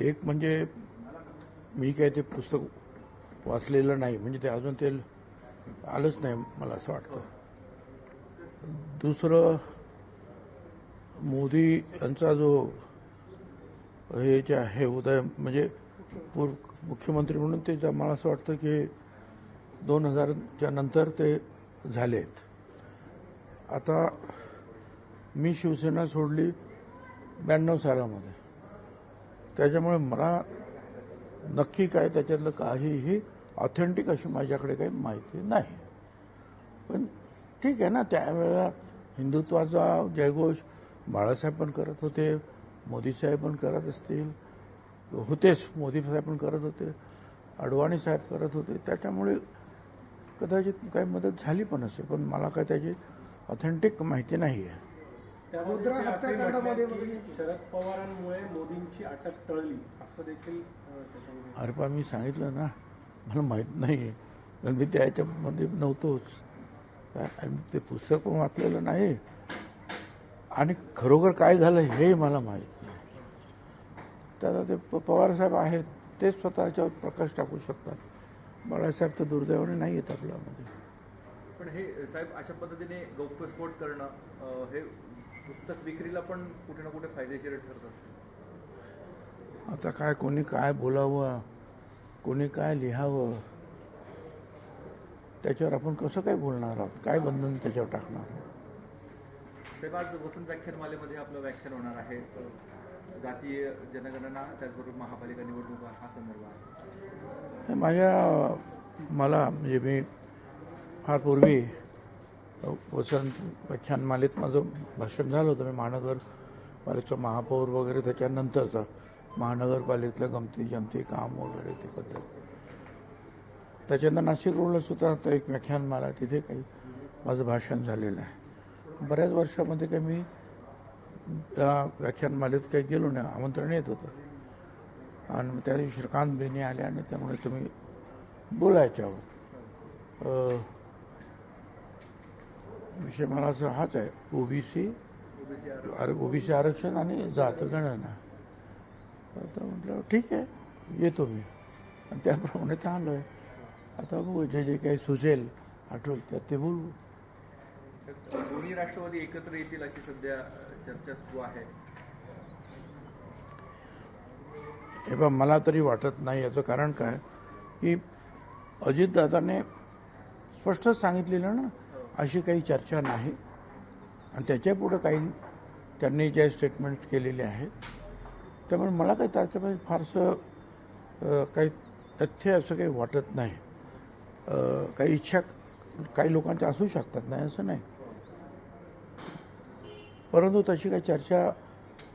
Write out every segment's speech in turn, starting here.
एक म्हणजे मी काय ते पुस्तक वाचलेलं नाही म्हणजे ते अजून ते आलंच नाही मला असं वाटतं. दुसरं मोदी यांचा जो हे जे आहे उदय म्हणजे पूर्व मुख्यमंत्री म्हणून ते मला असं वाटतं की दोन हजारच्या नंतर ते झालेत. आता मी शिवसेना सोडली ब्याण्णव सालामध्ये. त्याच्यामुळे मला नक्की काय त्याच्यातलं काहीही ऑथेंटिक अशी माझ्याकडे काही माहिती नाही. पण ठीक आहे ना त्यावेळेला हिंदुत्वाचा जयघोष बाळासाहेब पण करत होते मोदी साहेब पण करत असतील होतेच मोदी साहेब पण करत होते अडवाणी साहेब करत होते. त्याच्यामुळे कदाचित काही मदत झाली पण असेल पण मला काय त्याची ऑथेंटिक माहिती नाही आहे हत्याकांडामध्ये शरद पवारांमुळे मोदींची अटक टळली. असं देखील अरे पण मी सांगितलं ना मला माहीत नाही कारण मी त्याच्यामध्ये नव्हतोच. काय- आणि ते पुस्तक पण वाचलेलं नाही. आणि खरोखर काय झालं हे मला माहीत नाही. तर ते प- पवारसाहेब आहेत ते स्वतःच्यावर प्रकाश टाकू शकतात. बाळासाहेब तर दुर्दैवाने नाही आहेत आपल्यामध्ये. पण हे साहेब अशा पद्धतीने गौप्यस्फोट करणं हे पुस्तक विक्रीला पण कुठे ना कुठे फायदेशीर ठरत असतं. आता काय कोणी काय बोलावं कोणी काय लिहावं त्याच्यावर आपण कसं काय बोलणार आहोत? काय बंधन त्याच्यावर टाकणार साहेब आज वसंत व्याख्यानमालेमध्ये आपलं व्याख्यान होणार आहे. जातीय जनगणना त्याचबरोबर महापालिका निवडणुका हा संदर्भ आहे. माझ्या मला म्हणजे मी फार पूर्वी वसंत व्याख्यानमालेत माझं भाषण झालं होतं. मी महानगरपालिकेचं महापौर वगैरे त्याच्यानंतरचं महानगरपालिकेतलं गमती जमती काम वगैरे ते पद्धत त्याच्यानंतर नाशिक रोडला सुद्धा आता एक व्याख्यानमाला तिथे काही माझं भाषण झालेलं आहे. बऱ्याच वर्षामध्ये काही मी त्या व्याख्यानमालेत काही गेलो नाही आमंत्रण येत होतं. आणि त्या दिवशी श्रीकांत बेने आले आणि त्यामुळे तुम्ही बोलायच्या आहोत. विषय मला असं हाच आहे. ओबीसी ओबीसी आरक्षण आणि जात गणना. आता म्हटलं ठीक आहे येतो मी. आणि त्याप्रमाणे तर आलो आहे आता बघू जे जे काही सुचेल आठवल त्यात ते बोलू. दोन्ही राष्ट्रवादी एकत्र येतील अशी सध्या चर्चा सुरू आहे. हे बघ मला तरी वाटत नाही. याचं कारण काय? की अजितदादाने स्पष्टच सांगितलेलं ना अशी काही चर्चा नाही. आणि त्याच्या पुढं काही त्यांनी ज्या स्टेटमेंट केलेले आहेत त्यामुळे मला काही त्याच्यामध्ये फारसं काही तथ्य असं काही वाटत नाही. काही इच्छा काही लोकांच्या असू शकतात नाही असं नाही. परंतु तशी काही चर्चा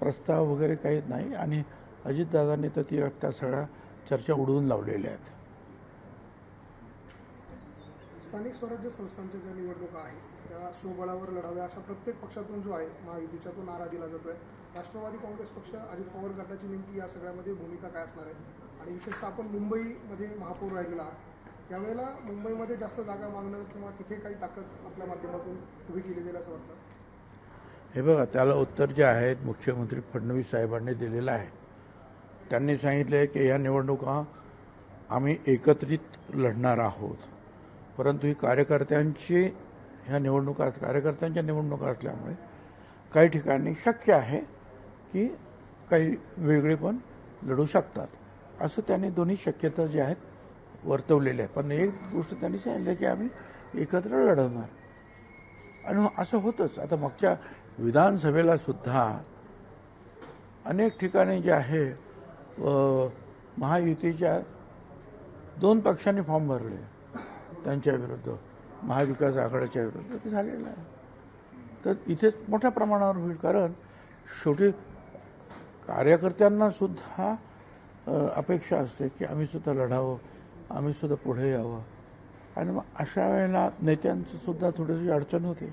प्रस्ताव वगैरे काही नाही. आणि अजितदादांनी तर ती त्या सगळ्या चर्चा उडवून लावलेल्या आहेत. स्थानिक स्वराज्य संस्थांच्या ज्या निवडणुका आहेत त्या स्वबळावर लढाव्या अशा प्रत्येक पक्षातून जो आहे महायुतीच्या तो नारा दिला जातोय. राष्ट्रवादी काँग्रेस पक्ष अजित पवार गटाची नेमकी या सगळ्यामध्ये भूमिका काय असणार आहे? आणि विशेषतः आपण मुंबईमध्ये महापौर राहिलेला आहात. मुंबईमध्ये जास्त जागा मागणं किंवा तिथे काही ताकद आपल्या माध्यमातून उभी केली जाईल असं वाटतं? हे बघा त्याला उत्तर जे आहेत मुख्यमंत्री फडणवीस साहेबांनी दिलेलं आहे. त्यांनी सांगितलं आहे की या निवडणुका आम्ही एकत्रित लढणार आहोत. परंतु ही कार्यकर्त्यांची ह्या निवडणुका कार्यकर्त्यांच्या निवडणुका असल्यामुळे काही ठिकाणी शक्य आहे की काही वेगळे पण लढू शकतात. असं त्यांनी दोन्ही शक्यता ज्या आहेत वर्तवलेल्या आहेत. पण एक गोष्ट त्यांनी सांगितलं की आम्ही एकत्र लढवणार. आणि असं होतंच. आता मागच्या विधानसभेला सुद्धा अनेक ठिकाणी जे आहे महायुतीच्या दोन पक्षांनी फॉर्म भरले. त्यांच्या विरुद्ध महाविकास आघाडीच्या विरुद्ध ते झालेलं आहे. तर इथेच मोठ्या प्रमाणावर होईल कारण शेवटी कार्यकर्त्यांना सुद्धा अपेक्षा असते की आम्ही सुद्धा लढावं आम्ही सुद्धा पुढे यावं. आणि मग अशा वेळेला नेत्यांची सुद्धा थोडीशी अडचण होते.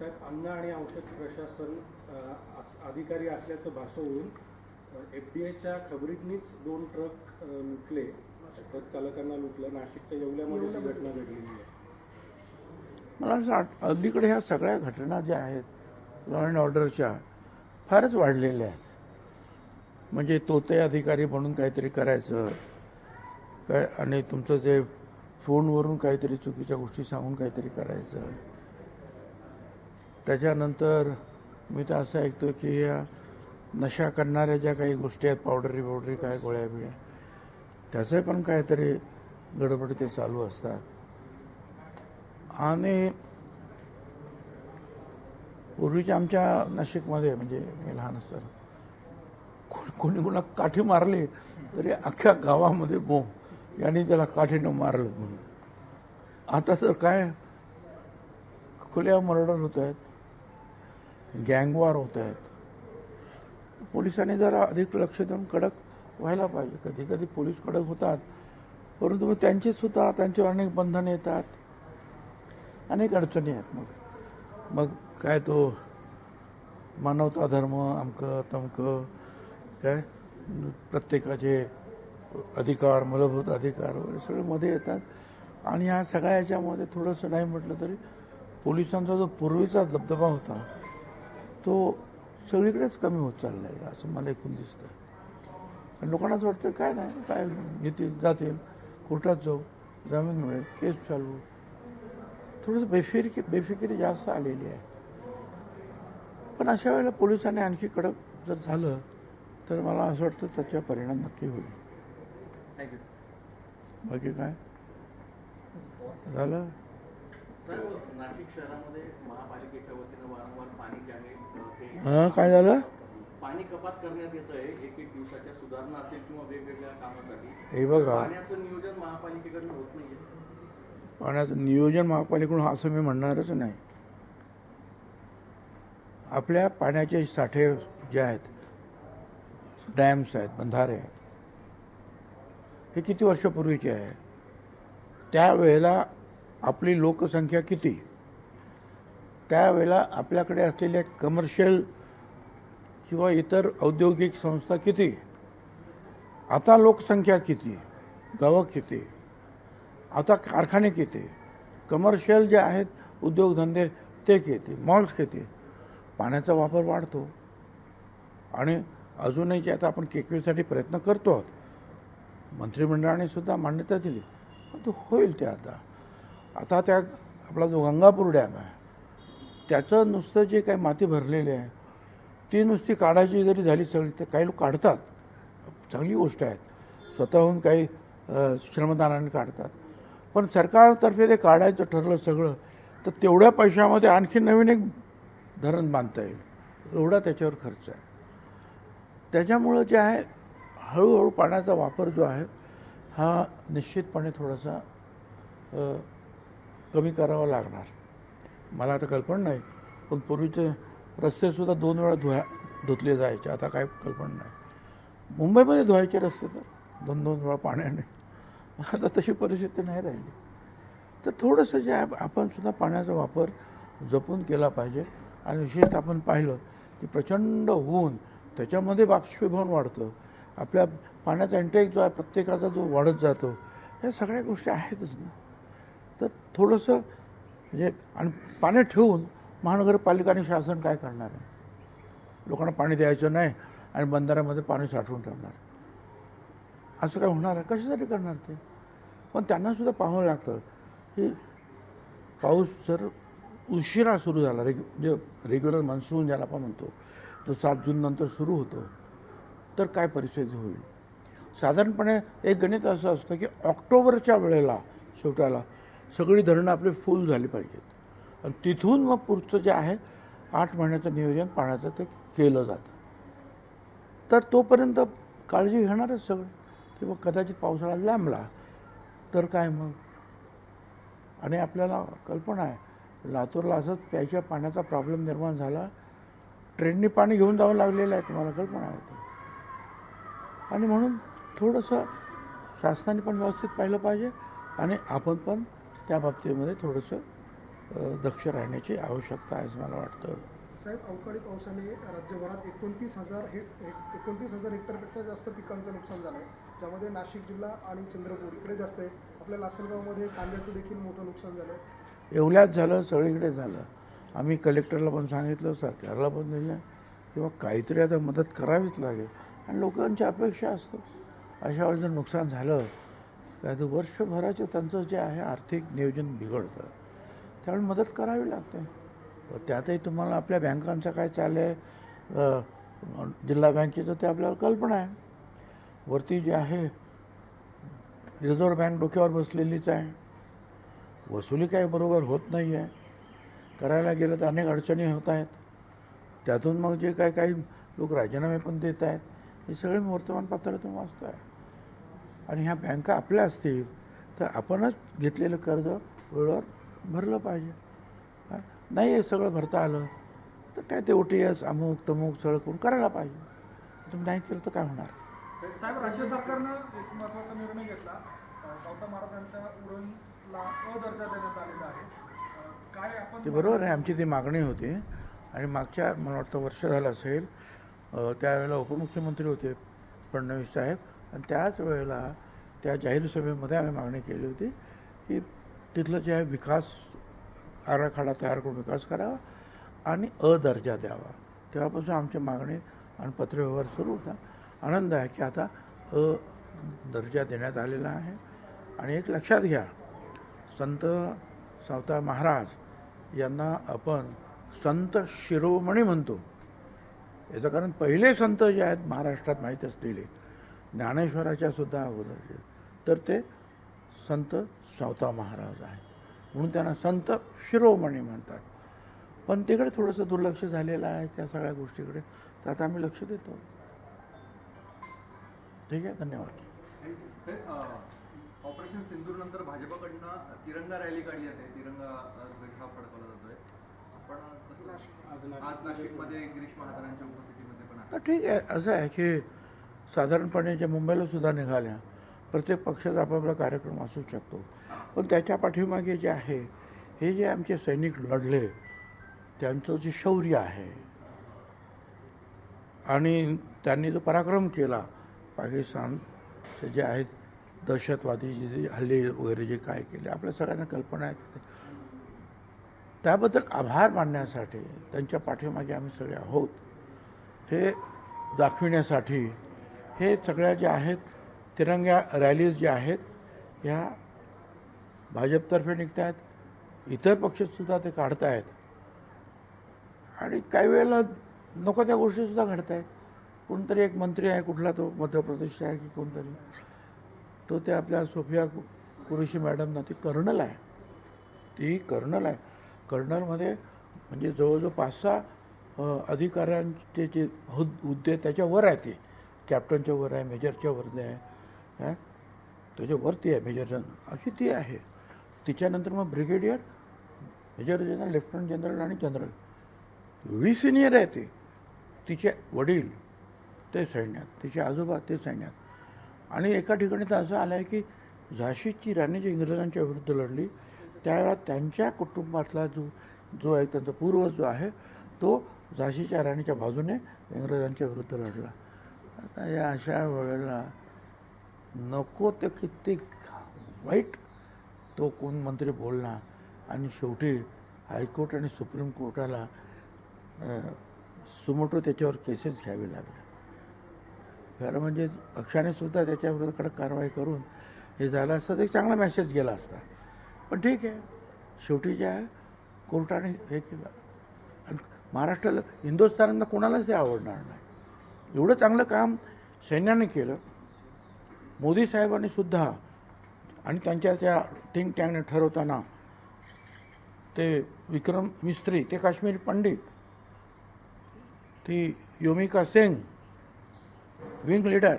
अन्न आणि औषध प्रशासन अधिकारी असल्याचं भासवून एफ डी एच्या खबरीतनीच दोन ट्रक लुटले. ट्रक चालकांना लुटलं नाशिकच्या येवल्यामध्ये ही घटना घडलेली आहे. मला असं वाट- अलीकडे ह्या सगळ्या घटना ज्या आहेत लॉ अँड ऑर्डरच्या फारच वाढलेल्या आहेत. म्हणजे तोते अधिकारी म्हणून काहीतरी करायचं काय आणि तुमचं जे फोनवरून काहीतरी चुकीच्या गोष्टी सांगून काहीतरी करायचं. त्याच्यानंतर मी तर असं ऐकतो की या नशा करणाऱ्या ज्या काही गोष्टी आहेत पावडरी पावडरी काय गोळ्या बिळ्या त्याचे पण काहीतरी गडबड ते चालू असतात. आणि पूर्वीच्या आमच्या नाशिकमध्ये म्हणजे मी लहान असताना कोणी कोणी कोणा काठी मारली तरी अख्ख्या गावामध्ये बोंब यांनी त्याला काठीनं मारलं म्हणून. आता तर काय खुल्या मर्डर होत आहेत गँगवार होत आहेत पोलिसांनी जरा अधिक लक्ष देऊन कडक व्हायला पाहिजे. कधी कधी पोलीस कडक होतात. परंतु मग त्यांची सुद्धा त्यांच्यावर अनेक बंधने येतात. अनेक अडचणी आहेत मग. मग काय तो मानवता धर्म अमकं तमकं काय? प्रत्येकाचे अधिकार मूलभूत अधिकार वगैरे सगळे मध्ये येतात. आणि ह्या सगळ्या याच्यामध्ये थोडंसं नाही म्हटलं तरी पोलिसांचा जो पूर्वीचा दबदबा होता तो सगळीकडेच कमी होत चालला आहे असं मला एकूण दिसतं लोकांना असं वाटतं काय नाही काय येतील जातील कोर्टात जाऊ जामीन मिळेल केस चालू. थोडंसं बेफिरी बेफिकिरी जास्त आलेली आहे. पण अशा वेळेला पोलिसांनी आणखी कडक जर झालं तर मला असं वाटतं त्याचा परिणाम नक्की होईल. बाकी काय? झालं? नाशिक शहरामध्ये महापालिकेच्या वतीनं वारंवार पाणी जे आहे अ, ते हां काय झालं? पाणी कपात करण्यात येत आहे एक एक दिवसाच्या सुधारणा असेल किंवा वेगवेगळ्या कामासाठी हे बघा. पाण्याचं नियोजन महापालिकेकडून होत नाहीये. पाण्याचं नियोजन महापालिकेकडून असं मी म्हणणारच नाही. आपल्या पाण्याचे साठे जे आहेत डॅम्स आहेत बंधारे आहेत हे किती वर्षापूर्वीचे आहे? त्यावेळेला आपली लोकसंख्या किती? त्यावेळेला आपल्याकडे असलेल्या कमर्शियल किंवा इतर औद्योगिक संस्था किती? आता लोकसंख्या किती? गावं किती? आता कारखाने किती? कमर्शियल जे आहेत उद्योगधंदे ते किती? मॉल्स किती? पाण्याचा वापर वाढतो. आणि अजूनही जे आता आपण केकवेसाठी प्रयत्न करतो आहोत मंत्रिमंडळाने सुद्धा मान्यता दिली. तो होईल ते आता. आता त्या आपला जो गंगापूर डॅम आहे त्याचं नुसतं जे काही माती भरलेली आहे ती नुसती काढायची जरी झाली सगळी तर काही लोक काढतात. चांगली गोष्ट आहे. स्वतःहून काही श्रमदानाने काढतात. पण सरकारतर्फे ते काढायचं ठरलं सगळं तर तेवढ्या पैशामध्ये आणखी नवीन एक धरण बांधता येईल. एवढा त्याच्यावर खर्च आहे. त्याच्यामुळं जे आहे हळूहळू पाण्याचा वापर जो आहे हा निश्चितपणे थोडासा कमी करावा लागणार. मला आता कल्पना नाही पण पूर्वीचे रस्तेसुद्धा दोन वेळा धुया धुतले जायचे. आता काय कल्पना नाही. मुंबईमध्ये धुवायचे रस्ते तर दोन दोन वेळा पाण्याने. आता तशी परिस्थिती नाही राहिली. तर थोडंसं जे आहे आपण सुद्धा पाण्याचा वापर जपून केला पाहिजे. आणि विशेषतः आपण पाहिलं की प्रचंड ऊन त्याच्यामध्ये बाष्पीभवन वाढतं. आपल्या पाण्याचा इंटेक जो आहे प्रत्येकाचा जो वाढत जातो या सगळ्या गोष्टी आहेतच ना. तर थोडंसं म्हणजे आणि पाणी ठेवून महानगरपालिका आणि शासन काय करणार आहे? लोकांना पाणी द्यायचं नाही आणि बंधाऱ्यामध्ये पाणी साठवून ठेवणार. असं काय होणार आहे? कशासाठी करणार ते? पण त्यांनासुद्धा पाहावं लागतं की पाऊस जर उशिरा सुरू झाला रेग्यु म्हणजे रेग्युलर मान्सून ज्याला आपण म्हणतो तो सात जून नंतर सुरू होतो तर काय परिस्थिती होईल? साधारणपणे एक गणित असं असतं की ऑक्टोबरच्या वेळेला शेवटाला सगळी धरणं आपली फुल झाली पाहिजेत. आणि तिथून मग पुढचं जे आहे आठ महिन्याचं नियोजन पाण्याचं ते केलं जातं. तर तोपर्यंत काळजी घेणारच सगळं. किंवा कदाचित पावसाळा लांबला तर काय मग? आणि आपल्याला कल्पना आहे लातूरला असंच प्यायच्या पाण्याचा प्रॉब्लेम निर्माण झाला ट्रेननी पाणी घेऊन जावं लागलेलं आहे तुम्हाला कल्पना आहे आणि म्हणून थोडंसं शासनाने पण व्यवस्थित पाहिलं पाहिजे आणि आपण पण त्या बाबतीमध्ये थोडंसं दक्ष राहण्याची आवश्यकता आहे असं मला वाटतं. साहेब अवकाळी पावसाने राज्यभरात एकोणतीस हजार हे एकोणतीस हजार हेक्टरपेक्षा जास्त पिकांचं नुकसान झालं आहे ज्यामध्ये नाशिक जिल्हा आणि चंद्रपूर इकडे जास्त आहे. आपल्या लासलगावमध्ये कांद्याचं देखील मोठं नुकसान झालं आहे एवढ्याच झालं सगळीकडे झालं. आम्ही कलेक्टरला पण सांगितलं सरकारला पण दिलं. किंवा काहीतरी आता मदत करावीच लागेल. आणि लोकांची अपेक्षा असतं. अशा वेळेस जर नुकसान झालं तर वर्षभराचं त्यांचं जे आहे आर्थिक नियोजन बिघडतं. त्यावेळी मदत करावी लागते. व त्यातही तुम्हाला आपल्या बँकांचं काय चाललं आहे जिल्हा बँकेचं ते आपल्याला कल्पना आहे. वरती जे आहे रिझर्व्ह बँक डोक्यावर बसलेलीच आहे. वसुली काही बरोबर होत नाही आहे करायला गेलं तर अनेक अडचणी होत आहेत. त्यातून मग जे काय काही लोक राजीनामे पण देत आहेत हे सगळे मी वर्तमानपत्रातून वाचत आहे आणि ह्या बँका आपल्या असतील तर आपणच घेतलेलं कर्ज वेळेवर भरलं पाहिजे? नाही हे सगळं भरता आलं तर काय ते ओ टी एस अमुक तमुक सगळं करून करायला पाहिजे. तुम्ही नाही केलं तर काय होणार? साहेब राज्य सरकारनं एक महत्त्वाचा निर्णय घेतला. सावता महाराजांच्या उरणला अ दर्जा देण्यात आलेला आहे. काय आपण ते बरोबर आहे आमची ती मागणी होती. आणि मागच्या मला वाटतं वर्ष झालं असेल त्यावेळेला उपमुख्यमंत्री होते फडणवीस साहेब. आणि त्याच वेळेला त्या जाहीर सभेमध्ये आम्ही मागणी केली होती की तिथलं जे आहे विकास आराखडा तयार करून विकास करावा आणि अ दर्जा द्यावा. तेव्हापासून आमची मागणी आणि पत्रव्यवहार सुरू होता. आनंद आहे की आता अ दर्जा देण्यात आलेला आहे. आणि एक लक्षात घ्या संत सावता महाराज यांना आपण संत शिरोमणी म्हणतो. याचं कारण पहिले संत जे आहेत महाराष्ट्रात माहीत असलेले ज्ञानेश्वराच्या सुद्धा अगोदरचे तर ते संत सावता महाराज आहेत. म्हणून त्यांना संत शिरोमणी म्हणतात. पण तिकडे थोडंसं दुर्लक्ष झालेलं आहे त्या सगळ्या गोष्टीकडे. तर आता आम्ही लक्ष देतो. ठीक आहे? धन्यवाद. ऑपरेशन सिंदूर नंतर भाजपकडनं तिरंगा रॅली काढली जाते तिरंगा हा फडकवला जातोय. आपण तसं- आज आज नाशिकमध्ये नाशिकमध्ये गिरीश महाजनांच्या उपस्थितीमध्ये पण आहे. तर ठीक आहे. असं आहे की साधारणपणे जे मुंबईला सुद्धा निघाल्या प्रत्येक पक्षाचा आपापला कार्यक्रम असू शकतो. पण त्याच्या पाठीमागे जे आहे हे जे आमचे सैनिक लढले त्यांचं जे शौर्य आहे. आणि त्यांनी जो पराक्रम केला पाकिस्तानचे जे आहेत दहशतवादी जे जे हल्ले वगैरे जे काय केले आपल्या सगळ्यांना कल्पना आहे त्याबद्दल आभार मानण्यासाठी त्यांच्या पाठीमागे आम्ही सगळे आहोत. हे दाखविण्यासाठी हे सगळ्या ज्या आहेत तिरंग्या रॅलीज ज्या आहेत ह्या भाजपतर्फे निघत आहेत इतर पक्षसुद्धा ते काढत आहेत आणि काही वेळेला नको त्या गोष्टीसुद्धा घडत आहेत कोणतरी एक मंत्री आहे कुठला तो मध्य प्रदेशचा आहे की कोणतरी. तो ते आपल्या सोफिया कु- कुरेशी मॅडमना ती कर्नल आहे. ती कर्नल आहे. कर्नलमध्ये म्हणजे जवळजवळ पाच सहा अधिकाऱ्यांचे जे हुद्दे त्याच्यावर आहे ते. कॅप्टनच्या वर आहे मेजरच्या वर आहे. हं? त्याच्यावरती आहे मेजर जनरल अशी ती आहे. तिच्यानंतर मग brigadier major general lieutenant general आणि जनरल. एवढी सिनियर आहे ती. तिचे वडील ते सैन्यात तिचे आजोबा ते सैन्यात. आणि एका ठिकाणी तर असं आलं आहे की झाशीची राणी जी इंग्रजांच्या विरुद्ध लढली त्यावेळेला त्यांच्या कुटुंबातला जो जो आहे त्यांचा पूर्वज जो आहे तो झाशीच्या राणीच्या बाजूने इंग्रजांच्या विरुद्ध लढला. आता या अशा वेळेला नको ते किती वाईट? तो कोण मंत्री बोलला आणि शेवटी हायकोर्ट आणि सुप्रीम कोर्टाला सुमोटो त्याच्यावर केसेस घ्यावे लागले. खरं म्हणजे पक्षाने सुद्धा त्याच्याविरुद्ध कडक कारवाई करून हे झालं असतं तर एक चांगला मेसेज गेला असता. पण ठीक आहे. शेवटी ज्या कोर्टाने हे केलं. आणि महाराष्ट्राला हिंदुस्थानांना कोणालाच हे आवडणार नाही. एवढं चांगलं काम सैन्याने केलं. मोदी साहेबांनी सुद्धा आणि त्यांच्या त्या थिंक टँकने ठरवताना ते विक्रम मिस्त्री ते काश्मीरी पंडित ती Vyomika Singh wing leader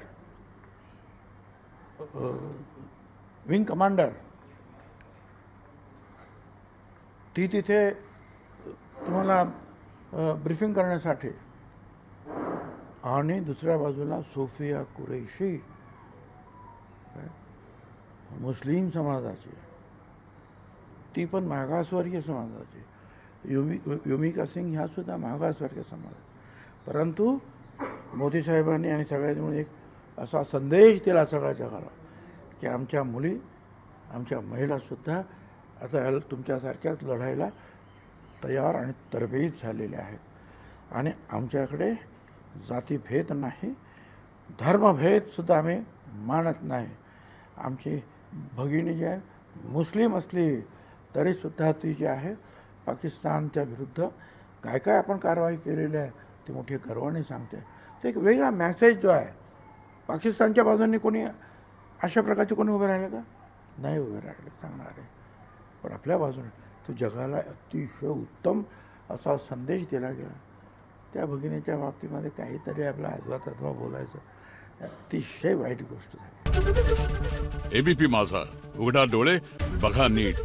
wing commander ती तिथे तुम्हाला ब्रिफिंग करण्यासाठी. आणि दुसऱ्या बाजूला सोफिया कुरेशी. मुस्लिम समाजाची ती पण मागासवर्गीय समाजाची युमी युमिका सिंग ह्या सुद्धा मागासवर्गीय समाज परंतु मोदी साहेबांनी आणि सगळ्यांनी म्हणून एक असा संदेश दिला सगळ्या जगाला की आमच्या मुली आमच्या महिलासुद्धा आता तुमच्यासारख्याच लढायला तयार आणि तरबेज झालेल्या आहेत. आणि आमच्याकडे जातीभेद नाही धर्मभेदसुद्धा आम्ही मानत नाही. आमची भगिनी जी आहे मुस्लिम असली तरीसुद्धा ती जी आहे पाकिस्तानच्या विरुद्ध काय काय आपण कारवाई केलेली आहे ती मोठी गर्वाने सांगते. ते एक वेगळा मॅसेज जो आहे पाकिस्तानच्या बाजूने कोणी अशा प्रकारचे कोणी उभे राहिले का? नाही उभे राहिले सांगणार आहे. पण आपल्या बाजूने तो जगाला अतिशय उत्तम असा संदेश दिला गेला. त्या भगिनीच्या बाबतीमध्ये काहीतरी आपला आजवा तत्वा बोलायचं. अतिशय वाईट गोष्ट झाली. एबीपी माझा. उघडा डोळे बघा नीट.